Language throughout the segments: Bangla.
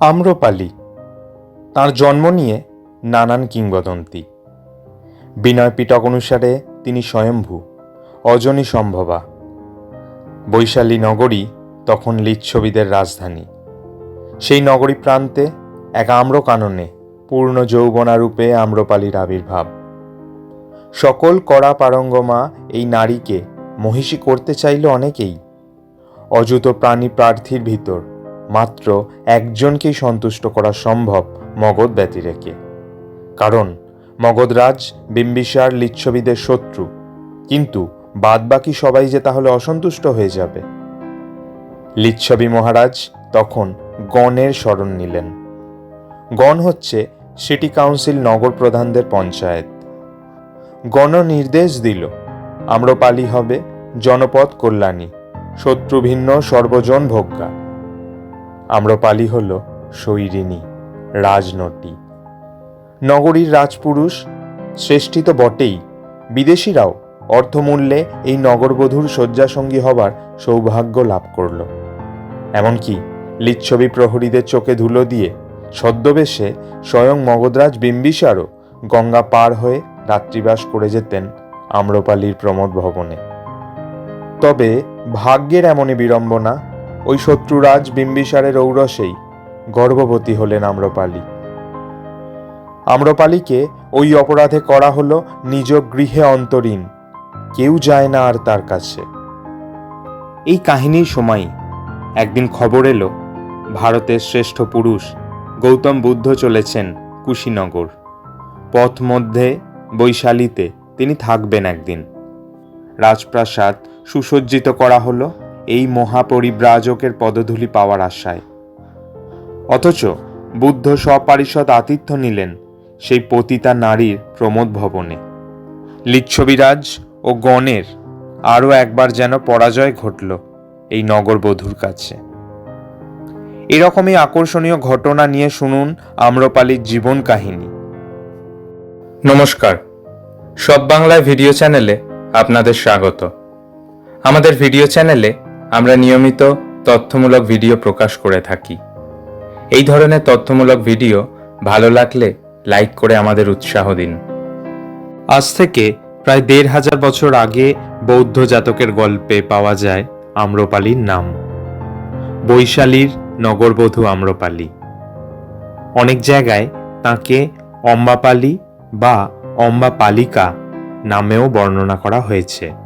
আম্রপালি, তাঁর জন্ম নিয়ে নানান কিংবদন্তি। বিনয় পিটক অনুসারে তিনি স্বয়ম্ভু, অজনী সম্ভবা। বৈশালী নগরী তখন লিচ্ছবিদের রাজধানী। সেই নগরী প্রান্তে এক আম্র কাননে পূর্ণ যৌবনারূপে আম্রপালির আবির্ভাব। সকল কড়া পারঙ্গমা এই নারীকে মহিষী করতে চাইল অনেকেই। অযুত প্রাণী প্রার্থীর ভিতর মাত্র একজনকেই সন্তুষ্ট করা সম্ভব মগধ ব্যতিরেকে। কারণ মগধরাজ বিম্বিসার লিচ্ছবিদের শত্রু, কিন্তু বাদবাকি সবাই যে তাহলে অসন্তুষ্ট হয়ে যাবে। লিচ্ছবি মহারাজ তখন গণের শরণ নিলেন। গণ হচ্ছে সিটি কাউন্সিল নগর প্রধানদের পঞ্চায়েত। গণ নির্দেশ দিল, আম্রপালি হবে জনপদ কল্যাণী, শত্রুভিন্ন সর্বজন ভোগ্যা। আম্রপালি হল শৈরিনী রাজনটি। নগরীর রাজপুরুষ শ্রেষ্ঠী তো বটেই, বিদেশিরাও অর্থমূল্যে এই নগরবধূর শয্যাসঙ্গী হবার সৌভাগ্য লাভ করল। এমনকি লিচ্ছবি প্রহরীদের চোখে ধুলো দিয়ে ছদ্মবেশে স্বয়ং মগধরাজ বিম্বিসারও গঙ্গা পার হয়ে রাত্রিবাস করে যেতেন আম্রপালির প্রমোদ ভবনে। তবে ভাগ্যের এমনই বিড়ম্বনা ওই শত্রুরাজ বিম্বিসারের ঔরসেই গর্ভবতী হলেন আম্রপালি। আম্রপালিকে ওই অপরাধে করা হলো নিজ গৃহে অন্তরীণ। কেউ যায় না আর তার কাছে। এই কাহিনীর সময় একদিন খবর এলো, ভারতের শ্রেষ্ঠ পুরুষ গৌতম বুদ্ধ চলেছেন কুশীনগর। পথ মধ্যে বৈশালীতে তিনি থাকবেন একদিন। রাজপ্রাসাদ সুসজ্জিত করা হলো এই মহাপরিব্রাজকের পদধূলি পাওয়ার আশায়। অথচ বুদ্ধ সপারিষদ আতিথ্য নিলেন সেই পতিতা নারীর প্রমোদ ভবনে। লিচ্ছবিরাজ ও গণের আরও একবার যেন পরাজয় ঘটল এই নগরবধূর কাছে। এরকমই আকর্ষণীয় ঘটনা নিয়ে শুনুন আম্রপালির জীবন কাহিনী। নমস্কার। সব বাংলায় ভিডিও চ্যানেলে আপনাদের স্বাগত। আমাদের ভিডিও চ্যানেলে আমরা নিয়মিত তথ্যমূলক ভিডিও প্রকাশ করে থাকি। এই ধরনের তথ্যমূলক ভিডিও ভালো লাগলে লাইক করে আমাদের উৎসাহ দিন। আজ থেকে প্রায় দেড় হাজার বছর আগে বৌদ্ধ জাতকের গল্পে পাওয়া যায় আম্রপালির নাম। বৈশালীর নগরবধূ আম্রপালি। অনেক জায়গায় তাকে অম্বাপালি বা অম্বাপালিকা নামেও বর্ণনা করা হয়েছে।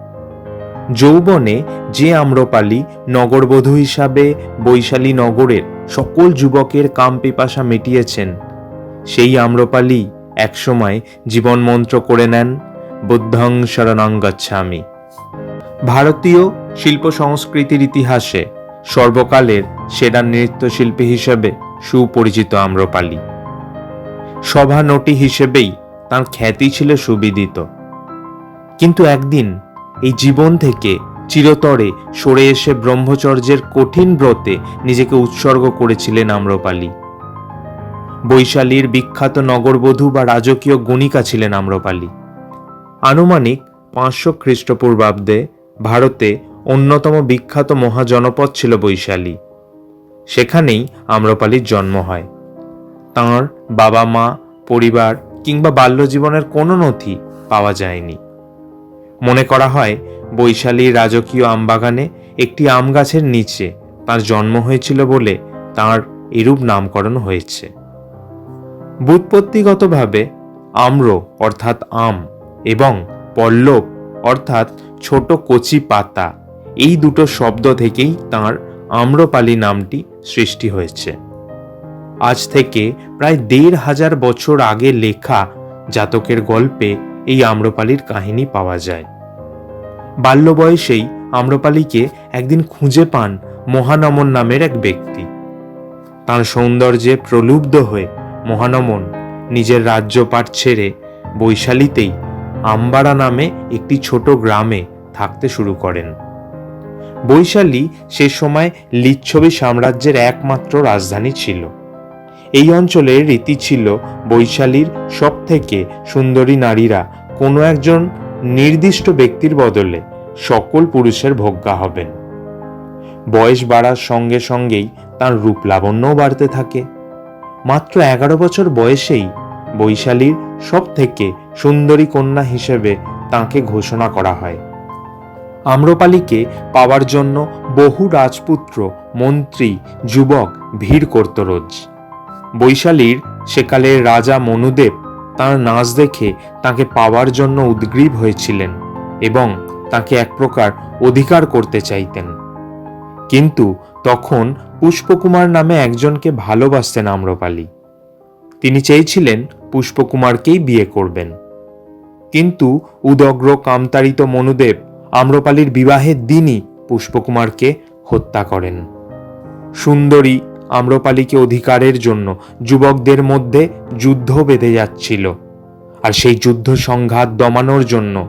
যৌবনে যে আম্রপালি নগরবধূ হিসাবে বৈশালী নগরের সকল যুবকের কাম পিপাসা মিটিয়েছেন, সেই আম্রপালি একসময় জীবন মন্ত্র করে নেন, বুদ্ধং শরণং গচ্ছামি। ভারতীয় শিল্প সংস্কৃতির ইতিহাসে সর্বকালের সেরা নৃত্যশিল্পী হিসেবে সুপরিচিত আম্রপালি। সভানটি হিসেবেই তার খ্যাতি ছিল সুবিদিত। কিন্তু একদিন এই জীবন থেকে চিরতরে সরে এসে ব্রহ্মচর্যের কঠিন ব্রতে নিজেকে উৎসর্গ করেছিলেন আম্রপালি। বৈশালীর বিখ্যাত নগরবধূ বা রাজকীয় গণিকা ছিলেন আম্রপালি। আনুমানিক পাঁচশো খ্রিস্টপূর্বাব্দে ভারতে অন্যতম বিখ্যাত মহাজনপদ ছিল বৈশালী। সেখানেই আম্রপালির জন্ম হয়। তাঁর বাবা মা পরিবার কিংবা বাল্যজীবনের কোনো নথি পাওয়া যায়নি। মনে করা হয় বৈশালীর রাজকীয় আমবাগানে একটি আম গাছের নিচে তার জন্ম হয়েছিল বলে তার এরূপ নামকরণ হয়েছে। ব্যুৎপত্তিগতভাবে আম্র অর্থাৎ আম এবং পল্লব অর্থাৎ ছোট কচি পাতা এই দুটো শব্দ থেকেই তাঁর আম্রপালি নামটি সৃষ্টি হয়েছে। আজ থেকে প্রায় দেড় হাজার বছর আগে লেখা জাতকের গল্পে এই আম্রপালির কাহিনী পাওয়া যায়। বাল্য বয়সেই আম্রপালিকে একদিন খুঁজে পান মহানমন নামের এক ব্যক্তি। তার সৌন্দর্যে প্রলুব্ধ হয়ে মহানমন নিজের রাজ্যপাট ছেড়ে বৈশালীতেই আম্বারা নামে একটি ছোট গ্রামে থাকতে শুরু করেন। বৈশালী সে সময় লিচ্ছবি সাম্রাজ্যের একমাত্র রাজধানী ছিল। এই অঞ্চলের রীতি ছিল বৈশালীর সব থেকে সুন্দরী নারীরা কোনো একজন নির্দিষ্ট ব্যক্তির বদলে সকল পুরুষের ভোগ্যা হবেন। বয়স বাড়ার সঙ্গে সঙ্গেই তার রূপ লাবণ্যও বাড়তে থাকে। মাত্র এগারো বছর বয়সেই বৈশালীর সব থেকে সুন্দরী কন্যা হিসেবে তাকে ঘোষণা করা হয়। আম্রপালিকে পাওয়ার জন্য বহু রাজপুত্র, মন্ত্রী, যুবক ভিড় করত রোজ। বৈশালীর সেকালের রাজা মনুদেব তার নাচ দেখে তাকে পাওয়ার জন্য উদ্গ্রীব হয়েছিলেন এবং তাকে এক প্রকার অধিকার করতে চাইতেন। কিন্তু তখন পুষ্পকুমার নামে একজনকে ভালোবাসতেন আম্রপালি। তিনি চেয়েছিলেন পুষ্পকুমারকেই বিয়ে করবেন। কিন্তু উদগ্র কামতাড়িত মনুদেব আম্রপালির বিবাহের দিনই পুষ্পকুমারকে হত্যা করেন। সুন্দরী আম্রপালিকে অধিকারের জন্য যুবকদের মধ্যে যুদ্ধ বেঁধে যাচ্ছিল। আর সেই যুদ্ধ সংঘাত দমানোর জন্য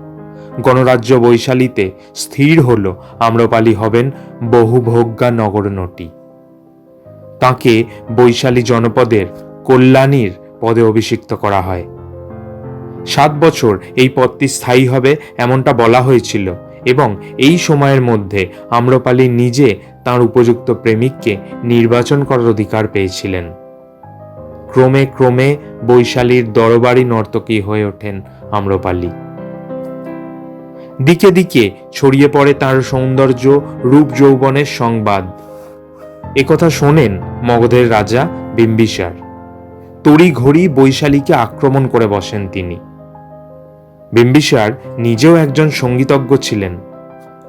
গণরাজ্য বৈশালীতে স্থির হল আম্রপালি হবেন বহুভোগ্যা নগরনটি তাকে বৈশালী জনপদের কল্যাণীর পদে অভিষিক্ত করা হয়। সাত বছর এই পদটি স্থায়ী হবে এমনটা বলা হয়েছিল এবং এই সময়ের মধ্যে আম্রপালি নিজে তার উপযুক্ত প্রেমিককে নির্বাচন করার অধিকার পেয়েছিলেন। ক্রমে ক্রমে বৈশালীর দরবারি নর্তকী হয়ে ওঠেন আম্রপালি। দিকে দিকে ছড়িয়ে পড়ে তার সৌন্দর্য, রূপ যৌবনের সংবাদ। একথা শোনেন মগধের রাজা বিম্বিসার। তড়ি ঘড়ি বৈশালীকে আক্রমণ করে বসেন তিনি। বিম্বিসার নিজেও একজন সঙ্গীতজ্ঞ ছিলেন।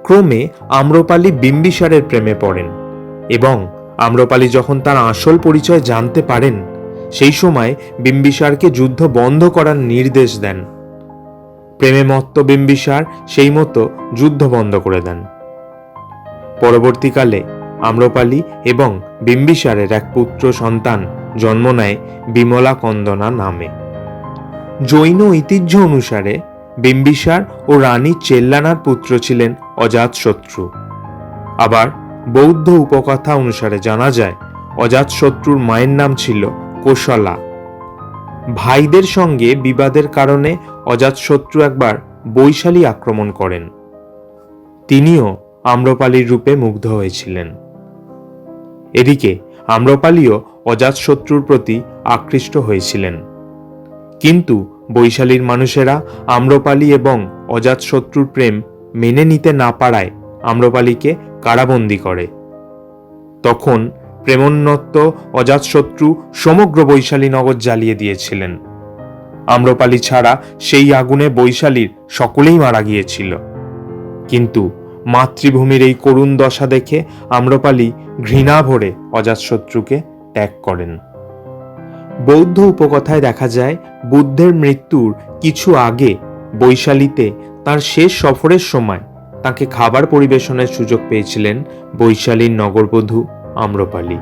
ক্রমে আম্রপালি বিম্বিসারের প্রেমে পড়েন এবং আম্রপালি যখন তার আসল পরিচয় জানতে পারেন, সেই সময় বিম্বিসারকে যুদ্ধ বন্ধ করার নির্দেশ দেন। প্রেমে মত্ত বিম্বিসার সেই মতো যুদ্ধ বন্ধ করে দেন। পরবর্তীকালে আম্রপালি এবং বিম্বিসারের এক পুত্র সন্তান জন্ম নেয় বিমলা কন্দনা নামে। জৈন ঐতিহ্য অনুসারে বিম্বিসার ও রানী চেল্লানার পুত্র ছিলেন অজাতশত্রু। আবার বৌদ্ধ উপকথা অনুসারে জানা যায়, অজাতশত্রুর মায়ের নাম ছিল কোশলা। ভাইদের সঙ্গে বিবাদের কারণে অজাতশত্রু একবার বৈশালী আক্রমণ করেন। তিনিও আম্রপালির রূপে মুগ্ধ হয়েছিলেন। এদিকে আম্রপালিও অজাতশত্রুর প্রতি আকৃষ্ট হয়েছিলেন। কিন্তু বৈশালীর মানুষেরা আম্রপালি এবং অজাতশত্রুর প্রেম মেনে নিতে না পারায় আম্রপালিকে কারাবন্দি করে। তখন প্রেমোন্নত্ত অজাতশত্রু সমগ্র বৈশালী নগর জ্বালিয়ে দিয়েছিলেন। আম্রপালি ছাড়া সেই আগুনে বৈশালীর সকলেই মারা গিয়েছিল। কিন্তু মাতৃভূমির এই করুণ দশা দেখে আম্রপালি ঘৃণা ভরে অজাতশত্রুকে ত্যাগ করেন। বৌদ্ধ উপকথায় দেখা যায়, বুদ্ধের মৃত্যুর কিছু আগে বৈশালীতে তার শেষ সফরের সময় তাকে খাবার পরিবেশনের সুযোগ পেয়েছিলেন বৈশালীর নগরবধূ আম্রপালি।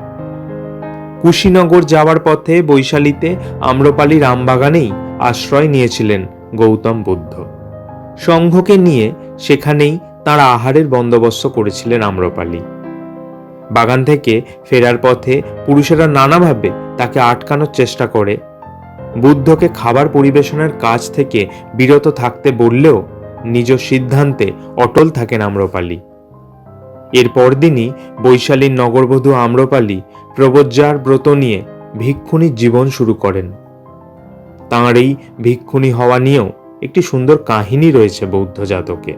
কুশীনগর যাওয়ার পথে বৈশালীতে আম্রপালি রামবাগানেই আশ্রয় নিয়েছিলেন গৌতম বুদ্ধ। সংঘকে নিয়ে সেখানেই তার আহারের বন্দোবস্ত করেছিলেন আম্রপালি। বাগান থেকে ফেরার পথে পুরুষেরা নানাভাবে তাকে আটকানোর চেষ্টা করে। বুদ্ধকে খাবার পরিবেশনের কাজ থেকে বিরত থাকতে বললেও নিজ সিদ্ধান্তে অটল থাকেন আম্রপালি। এর পরদিনই বৈশালীর নগরবধূ আম্রপালি প্রবজ্জার ব্রত নিয়ে ভিক্ষুণীর জীবন শুরু করেন। তাঁর এই ভিক্ষুণী হওয়া নিয়েও একটি সুন্দর কাহিনী রয়েছে বৌদ্ধ জাতকে।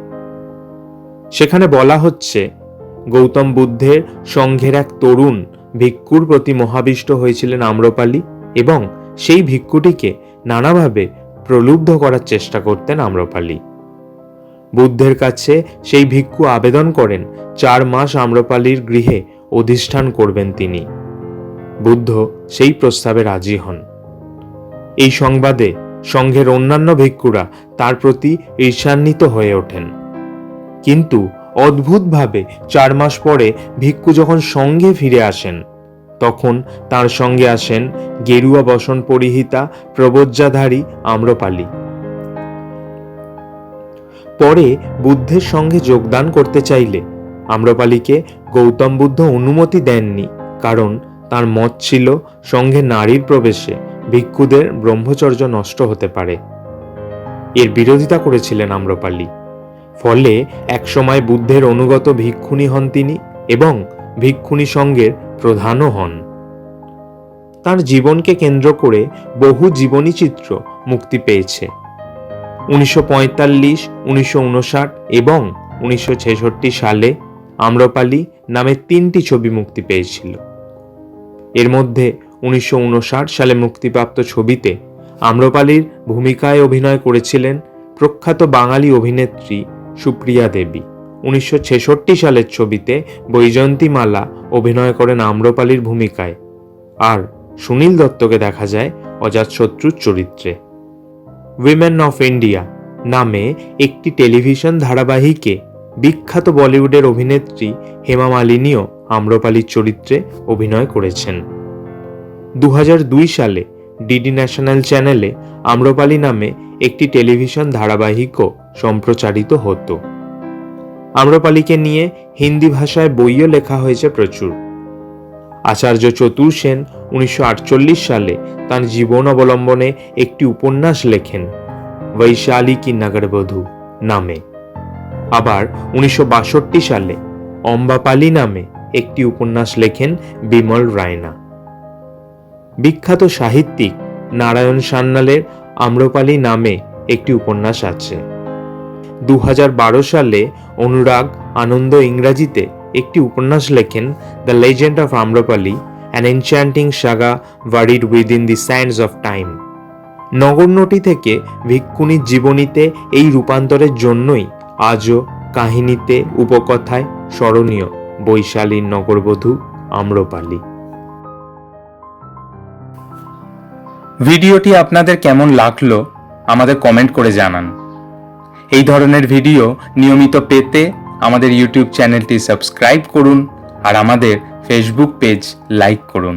সেখানে বলা হচ্ছে গৌতম বুদ্ধের সংঘের এক তরুণ ভিক্ষুর প্রতি মহাবিষ্ট হয়েছিলেন আম্রপালি এবং সেই ভিক্ষুটিকে নানাভাবে প্রলুব্ধ করার চেষ্টা করতেন আম্রপালি। বুদ্ধের কাছে সেই ভিক্ষু আবেদন করেন, চার মাস আম্রপালির গৃহে অধিষ্ঠান করবেন তিনি। বুদ্ধ সেই প্রস্তাবে রাজি হন। এই সংবাদে সংঘের অন্যান্য ভিক্ষুরা তার প্রতি ঈর্ষান্বিত হয়ে ওঠেন। কিন্তু অদ্ভুতভাবে চার মাস পরে ভিক্ষু যখন সঙ্গে ফিরে আসেন, তখন তার সঙ্গে আসেন গেরুয়া বসন পরিহিতা, প্রবজ্জাধারী, আম্রপালি। পরে বুদ্ধের সঙ্গে যোগদান করতে চাইলে আম্রপালিকে গৌতম বুদ্ধ অনুমতি দেননি, কারণ তার মত ছিল সঙ্গে নারীর প্রবেশে ভিক্ষুদের ব্রহ্মচর্য নষ্ট হতে পারে। এর বিরোধিতা করেছিলেন আম্রপালি। ফলে একসময় বুদ্ধের অনুগত ভিক্ষুণী হন তিনি এবং ভিক্ষুণী সঙ্গের প্রধানও হন। তার জীবনকে কেন্দ্র করে বহু জীবনী চিত্র মুক্তি পেয়েছে। উনিশশো পঁয়তাল্লিশ, উনিশশো এবং উনিশশো ছেষট্টি সালে আম্রপালি নামে তিনটি ছবি মুক্তি পেয়েছিল। এর মধ্যে উনিশশো উনষাট সালে মুক্তিপ্রাপ্ত ছবিতে আম্রপালির ভূমিকায় অভিনয় করেছিলেন প্রখ্যাত বাঙালি অভিনেত্রী সুপ্রিয়া দেবী। উনিশশো ছেষট্টি সালের ছবিতে বৈজয়ন্তীমালা অভিনয় করেন আম্রপালির ভূমিকায়। আর সুনীল দত্তকে দেখা যায় অজাতশত্রুর চরিত্রে। উইমেন অফ ইন্ডিয়া নামে একটি টেলিভিশন ধারাবাহিকে বিখ্যাত বলিউডের অভিনেত্রী হেমা মালিনীও আম্রপালির চরিত্রে অভিনয় করেছেন। দু হাজার দুই সালে ডিডি ন্যাশনাল চ্যানেলে আম্রপালি নামে একটি টেলিভিশন ধারাবাহিকও সম্প্রচারিত হতো। আম্রপালিকে নিয়ে হিন্দি ভাষায় বইও লেখা হয়েছে প্রচুর। আচার্য চতুর সেন উনিশশো সালে তার জীবন অবলম্বনে একটি উপন্যাস লেখেন, বৈশালী কি নগরবধূ নামে। আবার উনিশশো বাষট্টি সালে অম্বাপালি নামে একটি উপন্যাস লেখেন বিমল রায়না। বিখ্যাত সাহিত্যিক নারায়ণ সান্যালের আম্রপালি নামে একটি উপন্যাস আছে। দু হাজার বারো সালে অনুরাগ আনন্দ ইংরাজিতে একটি উপন্যাস লেখেন, the legend of Amrapali, an enchanting saga buried within the sands of time. নগরনটি থেকে ভিক্ষুণীর জীবনীতে এই রূপান্তরের জন্যই আজও কাহিনীতে, উপকথায় স্মরণীয় বৈশালীর নগরবধূ আম্রপালি। ভিডিওটি আপনাদের কেমন লাগল আমাদের কমেন্ট করে জানান। এই ধরনের ভিডিও নিয়মিত পেতে আমাদের ইউটিউব চ্যানেলটি সাবস্ক্রাইব করুন আর আমাদের ফেসবুক পেজ লাইক করুন।